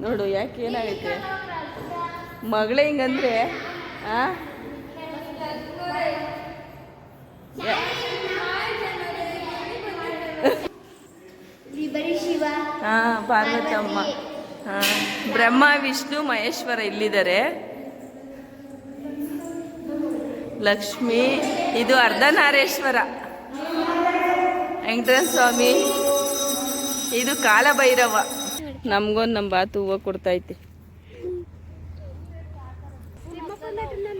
ನೋಡು ಯಾಕೆ ಏನಾಗೈತೆ? ಮಗಳೇ ಹಿಂಗಂದ್ರೆ ಆ? ಹಾ ಪಾರ್ವತಮ್ಮ. ಹಾ ಬ್ರಹ್ಮ ವಿಷ್ಣು ಮಹೇಶ್ವರ ಇಲ್ಲಿದ್ದಾರೆ. ಲಕ್ಷ್ಮಿ ಇದು ಅರ್ಧನಾರೇಶ್ವರ. ವೆಂಕಟೇಶ್ವರ ಸ್ವಾಮಿ ಇದು ಕಾಲಭೈರವ. ನಮ್ಗೊಂದು ನಮ್ಮ ಬಾತು ಹೂವು ಕೊಡ್ತೈತೆ.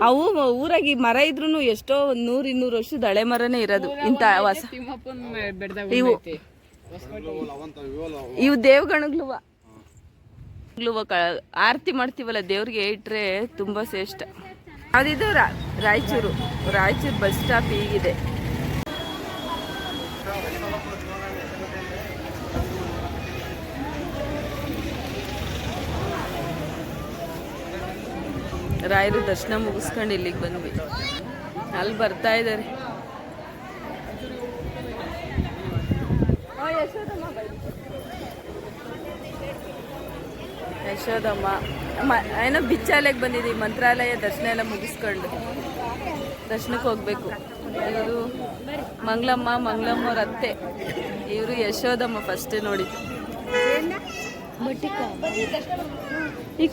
ಅವು ಊರಾಗಿ ಮರ ಇದ್ರು ಎಷ್ಟೋ ಒಂದು ನೂರ್ ಇನ್ನೂರು ವರ್ಷದ ಹಳೆ ಮರನೇ ಇರೋದು ಇಂತ ವಾಸ. ಇವು. ಇವು ದೇವ್ಗಣಗ್ಲುವ ಆರತಿ ಮಾಡ್ತೀವಲ್ಲ ದೇವ್ರಿಗೆ ಇಟ್ರೆ ತುಂಬಾ ಶ್ರೇಷ್ಠ. ಅದಿದು ರಾಯಚೂರು. ರಾಯಚೂರು ಬಸ್ ಸ್ಟಾಪ್ ಹೀಗಿದೆ. ರಾಯರು ದರ್ಶನ ಮುಗಿಸ್ಕೊಂಡು ಇಲ್ಲಿಗೆ ಬಂದ್ವಿ. ಅಲ್ಲಿ ಬರ್ತಾ ಇದ್ದಾರೆ. ಯಶೋದಮ್ಮ ಮ- ಏನೋ ಬಿಚ್ಚಾಲೆಗೆ ಬಂದಿದ್ದೀವಿ ಮಂತ್ರಾಲಯ ದರ್ಶನ ಎಲ್ಲ ಮುಗಿಸ್ಕೊಂಡು. ದರ್ಶನಕ್ಕೆ ಹೋಗ್ಬೇಕು. ಇವರು ಮಂಗ್ಲಮ್ಮ ಮಂಗ್ಲಮ್ಮವ್ರ ಅತ್ತೆ. ಇವರು ಯಶೋದಮ್ಮ ಫಸ್ಟ್ ನೋಡಿದ್ದು. ಈಗ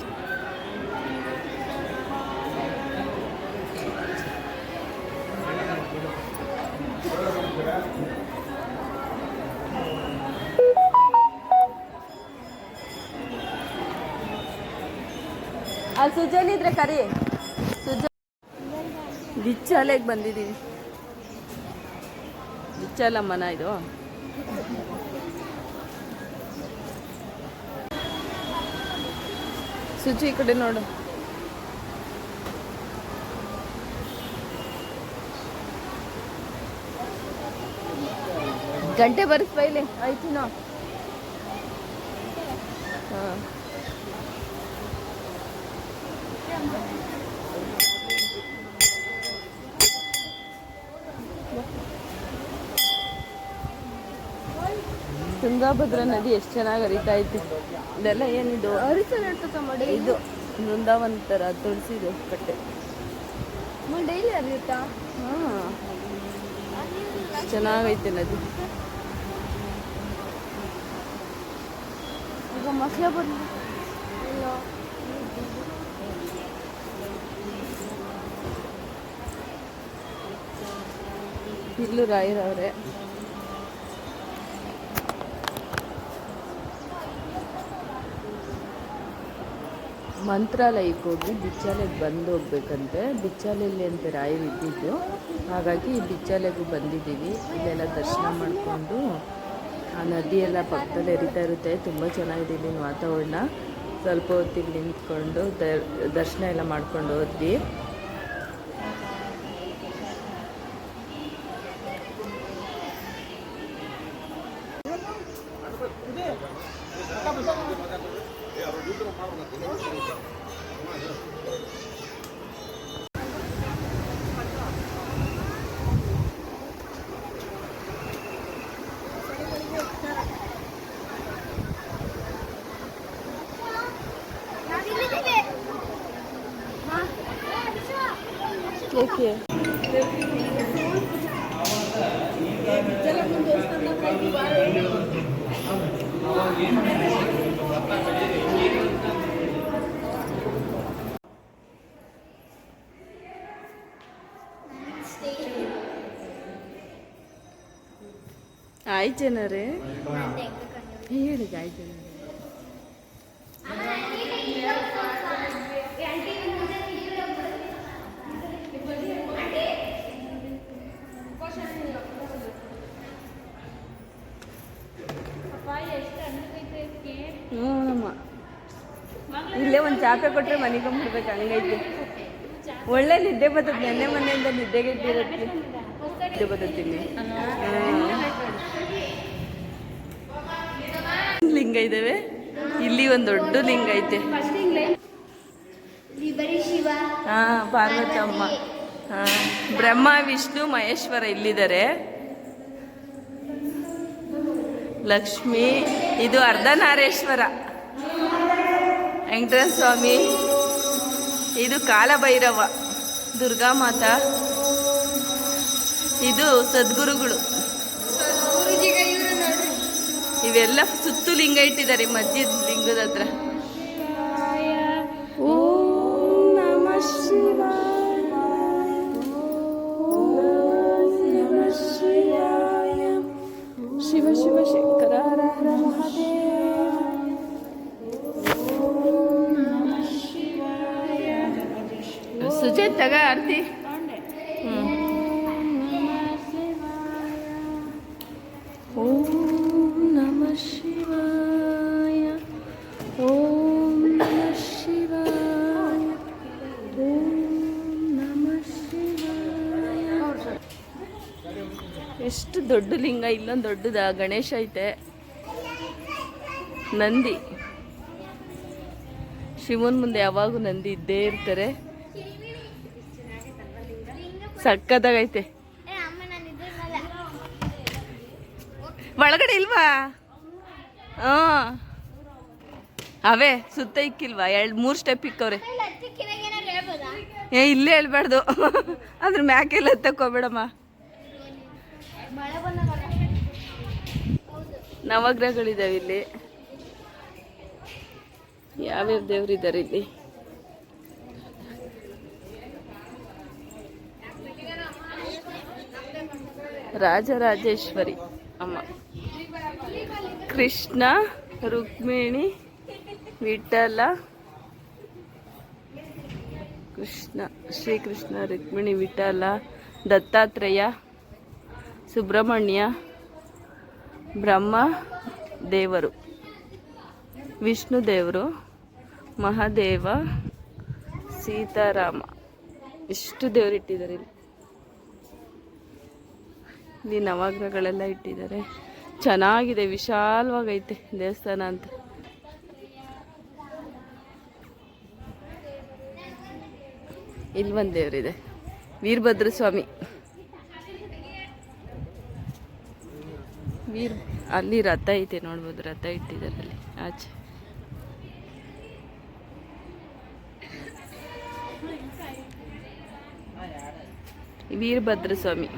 ಆ ಸುಜಲ್ ಇದ್ರೆ ಕರಿ. ಸುಜ ಬಿಚ್ಚಾಲೆಗೆ ಬಂದಿದ್ದೀವಿ ಬಿಚ್ಚಾಲಮ್ಮನ ಇದು. ಸುಜಿ ಈ ಕಡೆ ನೋಡು. ಗಂಟೆ ಬರ್ಸ್ ಬೈಲಿ ಆಯ್ತು ಹಾಂ ತುಂಗಾಭದ್ರಾ ನದಿ ಎಷ್ಟು ಚೆನ್ನಾಗಿ ಹರಿತಾ ಐತಿ. ಇದೆಲ್ಲ ಏನಿದು? ಇದು ಬೃಂದಾವನ್ ಥರ ತುಳಸಿದು ಕಟ್ಟೆ. ಡೈಲಿ ಹರಿಯುತ್ತಾ? ಹಾಂ. ಚೆನ್ನಾಗೈತೆ ನದಿ. ಈಗ ಮಕ್ಳು ಬಂದು ಇಲ್ಲೂ ರಾಯರವ್ರೆ. ಮಂತ್ರಾಲಯಕ್ಕೆ ಹೋಗಿ ಬಿಚ್ಚಾಲೆಗೆ ಬಂದು ಹೋಗ್ಬೇಕಂತೆ. ಬಿಚ್ಚಾಲೆಯಲ್ಲಿ ಅಂತ ರಾಯರು ಇದ್ದಿದ್ದು. ಹಾಗಾಗಿ ಬಿಚ್ಚಾಲೆಗೂ ಬಂದಿದ್ದೀವಿ. ಇಲ್ಲೆಲ್ಲ ದರ್ಶನ ಮಾಡಿಕೊಂಡು ಆ ನದಿಯೆಲ್ಲ ಪಕ್ಕದಲ್ಲಿ ಹರಿತಾ ಇರುತ್ತೆ. ತುಂಬ ಚೆನ್ನಾಗಿದೆ ಇಲ್ಲಿನ ವಾತಾವರಣ. ಸ್ವಲ್ಪ ಹೊತ್ತಿಗೆ ನಿಂತ್ಕೊಂಡು ದರ್ಶನ ಎಲ್ಲ ಮಾಡ್ಕೊಂಡು ಹೋದ್ವಿ. ಏಕೆ ಆಯ್ತು ಜನರೇ. ಹೇಳಿದ ಆಯ್ತು ಜನರೇ ಹ್ಞೂ ನಮ್ಮ ಇಲ್ಲೇ ಒಂದು ಚಾಪೆ ಕೊಟ್ಟರೆ ಮನೆಗೆ ಬಿಡ್ಬೇಕು, ಹಂಗೈತೆ. ಒಳ್ಳೆ ನಿದ್ದೆ ಬರ್ತದೆ, ನೆನ್ನೆ ಮನೆಯಿಂದ ನಿದ್ದೆಗೆ ನಿದ್ದೆ. ಲಿಂಗ ಇದ್ದಾವೆ ಇಲ್ಲಿ ಒಂದು ದೊಡ್ಡ ಲಿಂಗ ಐತೆ. ಹಾ, ಪಾರ್ವತಮ್ಮ. ಹಾ. ಬ್ರಹ್ಮ, ವಿಷ್ಣು, ಮಹೇಶ್ವರ ಇಲ್ಲಿದ್ದಾರೆ ಲಕ್ಷ್ಮಿ, ಇದು ಅರ್ಧನಾರೇಶ್ವರ. ವೆಂಕಟೇಶ್ವರ ಸ್ವಾಮಿ ಇದು ಕಾಲಭೈರವ, ದುರ್ಗಾ ಮಾತಾ, ಇದು ಸದ್ಗುರುಗಳು. ಇವೆಲ್ಲ ಸುತ್ತು ಲಿಂಗ ಇಟ್ಟಿದ್ದಾರೆ ಮಧ್ಯದ ಲಿಂಗದ ಹತ್ರ. ಓಂ ನಮಃ ಶಿವಾಯ ಓಂ ಶಿವಾಯ ಎಷ್ಟು ದೊಡ್ಡ ಲಿಂಗ ಇಲ್ಲೊಂದು ದೊಡ್ಡದ ಗಣೇಶ ಐತೆ. ನಂದಿ. ಶಿವನ್ ಮುಂದೆ ಯಾವಾಗೂ ನಂದಿ ಇದ್ದೇ ಇರ್ತಾರೆ. ಸಕ್ಕದಾಗೈತೆ. ಒಳಗಡೆ ಇಲ್ವಾ? ಹಾ. ಅವೇ, ಸುತ್ತ ಇಕ್ಕಿಲ್ವಾ? ಎರಡು, ಮೂರು ಸ್ಟೆಪ್ ಇಕ್ಕವ್ರೆ. ಏ, ಇಲ್ಲೇ ಹೇಳ್ಬಾರ್ದು. ಅದ್ರ ಮ್ಯಾಕೆಲ್ಲ ತಕ್ಕೋಬೇಡಮ್ಮ ನವಗ್ರಹಗಳಿದಾವೆ ಇಲ್ಲಿ. ಯಾವ್ಯಾವ ದೇವ್ರಿದ್ದಾರೆ ಇಲ್ಲಿ? ರಾಜರಾಜೇಶ್ವರಿ. ಅಮ್ಮ. ಕೃಷ್ಣ, ರುಕ್ಮಿಣಿ, ವಿಠಲ, ಕೃಷ್ಣ, ಶ್ರೀಕೃಷ್ಣ, ರುಕ್ಮಿಣಿ, ವಿಠಲ, ದತ್ತಾತ್ರೇಯ, ಸುಬ್ರಹ್ಮಣ್ಯ, ಬ್ರಹ್ಮ, ದೇವರು. ವಿಷ್ಣು ದೇವರು, ಮಹಾದೇವ, ಸೀತಾರಾಮ. ಇಷ್ಟು ದೇವರಿಟ್ಟಿದ್ದಾರೆ ಇಲ್ಲಿ ನವಗ್ರಹಗಳೆಲ್ಲ ಇಟ್ಟಿದ್ದಾರೆ. ಚೆನ್ನಾಗಿದೆ, ವಿಶಾಲವಾಗೈತೆ ದೇವಸ್ಥಾನ ಅಂತ. ಇಲ್ಲಿ ಒಂದು ದೇವರಿದೆ, ವೀರಭದ್ರ ಸ್ವಾಮಿ. ವೀರ್, ಅಲ್ಲಿ ರಥ ಐತೆ ನೋಡ್ಬೋದು, ರಥ ಇಟ್ಟಿದ್ದಾರೆ ಅಲ್ಲಿ, ಆಚೆ. ವೀರಭದ್ರ ಸ್ವಾಮಿ.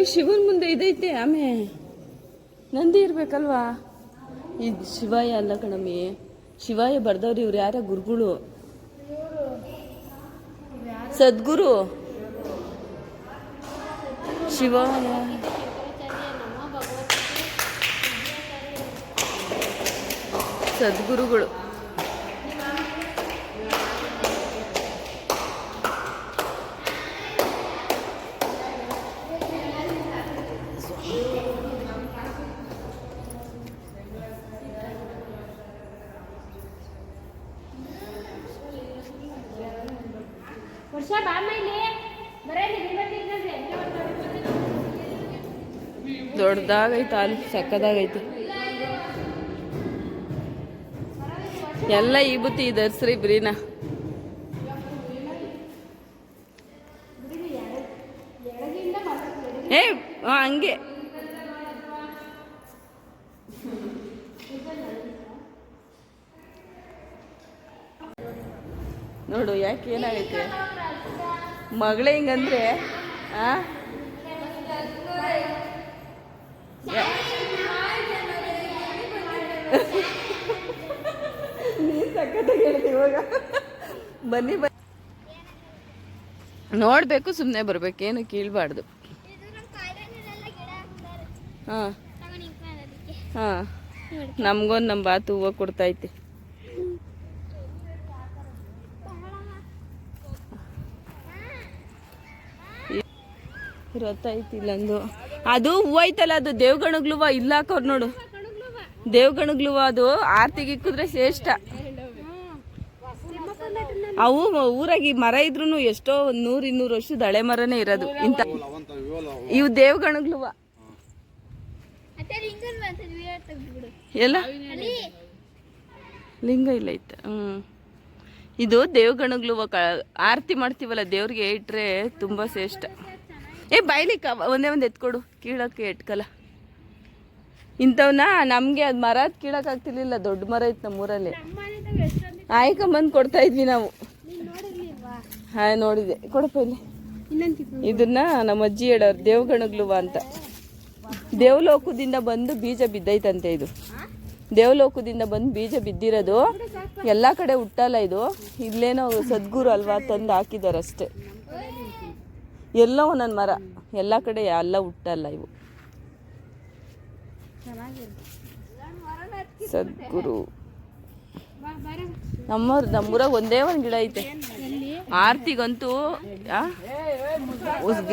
ಈ ಶಿವನ ಮುಂದೆ ಇದೈತೆ, ಆಮೆ. ನಂದಿ ಇರಬೇಕಲ್ವಾ? ಇದು ಶಿವಾಯ ಅಲ್ಲ ಕಣಮ್ಮಿ. ಶಿವಾಯ ಬರ್ದವ್ರು ಇವ್ರು ಯಾರ? ಗುರುಗಳು. ಸದ್ಗುರು. ಶಿವಾಯ ಸದ್ಗುರುಗಳು. ದೊಡ್ಡದಾಗೈತೆ, ಅಲ್ಲಿ ಸಕ್ಕದಾಗೈತೆ. ಎಲ್ಲ ಈ ಬುತ್ತಿ ಧರಿಸ್ರಿ ಬ್ರೀನ. ಏ ಹಂಗೆ. ನೋಡು, ಯಾಕೆ ಏನಾಗೈತೆ? ಮಗಳೇ ಹಿಂಗಂದ್ರೆ, ಆ? ನೋಡ್ಬೇಕು ಸುಮ್ನೆ ಬನ್ನಿ ಬನ್ನಿ. ಸುಮ್ಮನೆ ಬರ್ಬೇಕು. ಏನು ಕೀಳ್ಬಾರ್ದು. ಹಾ. ಹಾ. ನಮಗೊಂದು ನಮ್ಮ ಬಾತು ಹೂವು ಕೊಡ್ತೈತಿ. ಇರತ್ತೈತಿ ಇಲ್ಲೊಂದು ಅದು ಹೂವು ಐತಲ್ಲ ಅದು ದೇವ್ಗಣಗ್ಲುವ. ಇಲ್ಲ ನೋಡು. ದೇವ್ಗಣಗ್ಲುವ ಅದು. ಆರ್ತಿಗೆ ಇಕ್ಕಿದ್ರೆ ಶ್ರೇಷ್ಠ. ಅವು ಊರಾಗಿ ಮರ ಇದ್ರು ಎಷ್ಟೋ ಒಂದ್ ನೂರ್ ಇನ್ನೂರು ವರ್ಷದ ಹಳೆ ಮರನೇ ಇರೋದು. ಇಂತ ಇವು ದೇವ್ಗಣಗ್ಲುವ. ಎಲ್ಲ? ಲಿಂಗ ಇಲ್ಲ ಇತ್ತ. ಹ್ಮ್. ಇದು ದೇವ್ಗಣಗ್ಲುವ ಆರತಿ ಮಾಡ್ತೀವಲ್ಲ, ದೇವ್ರಿಗೆ ಇಟ್ರೆ ತುಂಬಾ ಶ್ರೇಷ್ಠ. ಏ ಬಾಯ್ಲಿ ಕ, ಒಂದೇ ಒಂದು ಎತ್ಕೊಡು ಕೀಳಕ್ಕೆ ಎಟ್ಕಲ್ಲ. ಇಂಥವನ್ನ ನಮಗೆ ಅದು ಮರ ಕೀಳಕ್ ಆಗ್ತಿರ್ಲಿಲ್ಲ, ದೊಡ್ಡ ಮರ ಇತ್ತು ನಮ್ಮೂರಲ್ಲಿ. ಆಯ್ಕೊಂಬಂದು ಕೊಡ್ತಾ ಇದ್ವಿ ನಾವು. ಹಾ, ನೋಡಿದೆ. ಕೊಡಪ್ಪ ಇಲ್ಲಿ. ಇದನ್ನ ನಮ್ಮ ಅಜ್ಜಿ ಹೇಳೋರು, ದೇವ್ಗಣಗ್ಲುವ ಅಂತ. ದೇವಲೋಕದಿಂದ ಬಂದು ಬೀಜ ಬಿದ್ದೈತಂತೆ ಇದು. ದೇವಲೋಕದಿಂದ ಬಂದು ಬೀಜ ಬಿದ್ದಿರೋದು, ಎಲ್ಲ ಕಡೆ ಹುಟ್ಟಲ್ಲ ಇದು. ಇಲ್ಲೇನೋ ಸದ್ಗುರು ಅಲ್ವಾ ತಂದು ಹಾಕಿದಾರಷ್ಟೇ. ಎಲ್ಲೋ ಒಂದೊಂದು ಮರ. ಎಲ್ಲ ಕಡೆ ಎಲ್ಲ ಹುಟ್ಟಲ್ಲ ಇವು. ಸದ್ಗುರು. ನಮ್ಮ ನಮ್ಮೂರಾಗ ಒಂದೇ ಒಂದು ಗಿಡ ಐತೆ. ಆರ್ತಿಗಂತೂ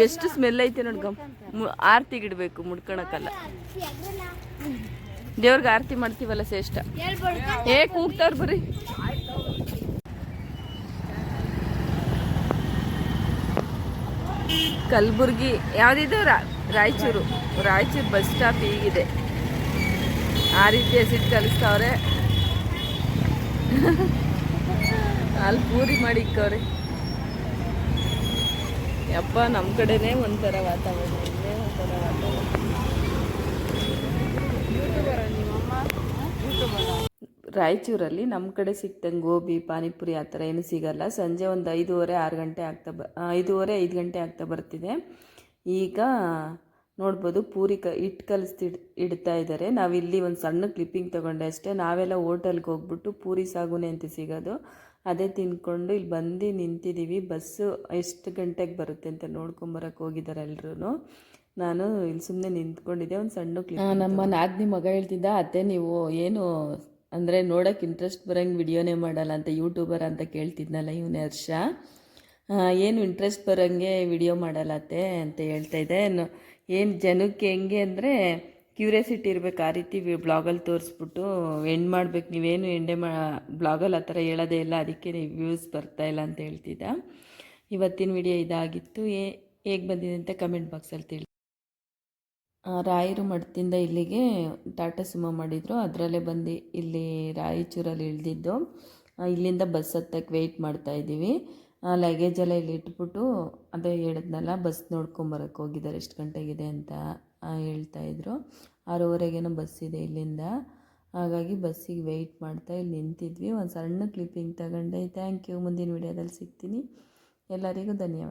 ಎಷ್ಟು ಸ್ಮೆಲ್ ಐತೆ ನೋಡ್ಕಮ್ ಆರ್ತಿಗೆ ಇಡಬೇಕು ಮುಡ್ಕೊಳಕ್ಕಲ್ಲ ದೇವ್ರಿಗೆ ಆರತಿ ಮಾಡ್ತೀವಲ್ಲ ಶ್ರೇಷ್ಠ. ಏ ಕೂಗ್ತಾರ ಬರ್ರಿ. ಕಲಬುರ್ಗಿ, ಯಾವುದಿದು? ರಾಯಚೂರು. ರಾಯಚೂರು ಬಸ್ ಸ್ಟಾಪ್ ಹೀಗಿದೆ. ಆ ರೀತಿ ಹೆಸಿಟ್ ಕಲಿಸ್ತಾವ್ರೆ. ಅಲ್ಲಿ ಪೂರಿ ಮಾಡಿ ಇಕ್ಕವ್ರೆ. ಯಪ್ಪ ನಮ್ಮ ಕಡೆನೇ ಒಂಥರ ವಾತಾವರಣ. ಇಲ್ಲೇ ಒಂಥರ ವಾತಾವರಣ? ರಾಯಚೂರಲ್ಲಿ ನಮ್ಮ ಕಡೆ ಸಿಕ್ತಂಗೆ ಗೋಬಿ ಪಾನಿಪುರಿ ಆ ಥರ ಏನು ಸಿಗಲ್ಲ. ಸಂಜೆ ಒಂದು ಐದೂವರೆ ಆರು ಗಂಟೆ ಆಗ್ತಾ ಬ ಐದೂವರೆ ಐದು ಗಂಟೆ ಆಗ್ತಾ ಬರ್ತಿದೆ. ಈಗ ನೋಡ್ಬೋದು ಪೂರಿ ಕ ಇಟ್ಟು ಕಲಿಸ್ತಿ ಇಡ್ತಾ ಇದ್ದಾರೆ ನಾವಿಲ್ಲಿ ಒಂದು ಸಣ್ಣ ಕ್ಲಿಪ್ಪಿಂಗ್ ತೊಗೊಂಡೆ ಅಷ್ಟೇ. ನಾವೆಲ್ಲ ಹೋಟೆಲ್ಗೆ ಹೋಗ್ಬಿಟ್ಟು ಪೂರಿ ಸಾಗುನೆ ಅಂತ ಸಿಗೋದು. ಅದೇ ತಿನ್ಕೊಂಡು ಇಲ್ಲಿ ಬಂದು ನಿಂತಿದ್ದೀವಿ ಬಸ್ಸು ಎಷ್ಟು ಗಂಟೆಗೆ ಬರುತ್ತೆ ಅಂತ ನೋಡ್ಕೊಂಬರಕ್ಕೆ ಹೋಗಿದ್ದಾರೆ ಎಲ್ಲರೂ ನಾನು ಇಲ್ಲಿ ಸುಮ್ಮನೆ ನಿಂತ್ಕೊಂಡಿದ್ದೆ. ಒಂದು ಸಣ್ಣ ಕ್ಲಿಪ್ ನಮ್ಮ ನಾದಿನಿ ಮಗ ಹೇಳ್ತಿದ್ದ ಅತ್ತೆ ನೀವು ಏನು ಅಂದರೆ ನೋಡೋಕ್ಕೆ ಇಂಟ್ರೆಸ್ಟ್ ಬರೋಂಗೆ ವಿಡಿಯೋನೇ ಮಾಡಲ್ಲ ಅಂತ ಯೂಟ್ಯೂಬರ್ ಅಂತ ಕೇಳ್ತಿದ್ನಲ್ಲ ಇವನೇ ಹರ್ಷ. ಏನು ಇಂಟ್ರೆಸ್ಟ್ ಬರೋಂಗೆ ವಿಡಿಯೋ ಮಾಡಲ್ಲತ್ತೆ ಅಂತ ಹೇಳ್ತಾ ಇದ್ದೆ. ಏನು ಜನಕ್ಕೆ ಹೆಂಗೆ ಅಂದರೆ ಕ್ಯೂರಿಯಾಸಿಟಿ ಇರಬೇಕು, ಆ ರೀತಿ ಬ್ಲಾಗಲ್ಲಿ ತೋರಿಸ್ಬಿಟ್ಟು ಎಂಡ್ ಮಾಡ್ಬೇಕು. ನೀವೇನು ಎಂಡೆ ಮಾ ಬ್ಲಾಗಲ್ಲಿ ಆ ಥರ ಹೇಳೋದೇ ಇಲ್ಲ, ಅದಕ್ಕೆ ವ್ಯೂಸ್ ಇಲ್ಲ ಅಂತ ಹೇಳ್ತಿದ್ದ. ಇವತ್ತಿನ ವಿಡಿಯೋ ಇದಾಗಿತ್ತು. ಹೇಗೆ ಬಂದಿದೆ ಅಂತ ಕಮೆಂಟ್ ಬಾಕ್ಸಲ್ಲಿ ತಿಳಿ ರಾಯರು ಮಠದಿಂದ ಇಲ್ಲಿಗೆ ಟಾಟಾ ಸುಮೋ ಮಾಡಿದರು. ಅದರಲ್ಲೇ ಬಂದು ಇಲ್ಲಿ ರಾಯಚೂರಲ್ಲಿ ಇಳಿದಿದ್ದು ಇಲ್ಲಿಂದ ಬಸ್ ಹತ್ತಕ್ಕೆ ವೆಯ್ಟ್ ಮಾಡ್ತಾ ಇದ್ದೀವಿ. ಲಗೇಜ್ ಎಲ್ಲ ಇಲ್ಲಿ ಇಟ್ಬಿಟ್ಟು ಅದೇ ಹೇಳಿದ್ನಲ್ಲ, ಬಸ್ ನೋಡ್ಕೊಂಬರಕ್ಕೆ ಹೋಗಿದ್ದಾರೆ, ಎಷ್ಟು ಗಂಟೆಗಿದೆ ಅಂತ ಹೇಳ್ತಾಯಿದ್ರು ಆರೂವರೆಗೇನೋ ಬಸ್ ಇದೆ ಇಲ್ಲಿಂದ. ಹಾಗಾಗಿ ಬಸ್ಸಿಗೆ ವೆಯ್ಟ್ ಮಾಡ್ತಾ ಇಲ್ಲಿ ನಿಂತಿದ್ವಿ. ಒಂದು ಸಣ್ಣ ಕ್ಲಿಪ್ಪಿಂಗ್ ತಗೊಂಡೆ. ಥ್ಯಾಂಕ್ ಯು ಮುಂದಿನ ವಿಡಿಯೋದಲ್ಲಿ ಸಿಗ್ತೀನಿ. ಎಲ್ಲರಿಗೂ ಧನ್ಯವಾದ.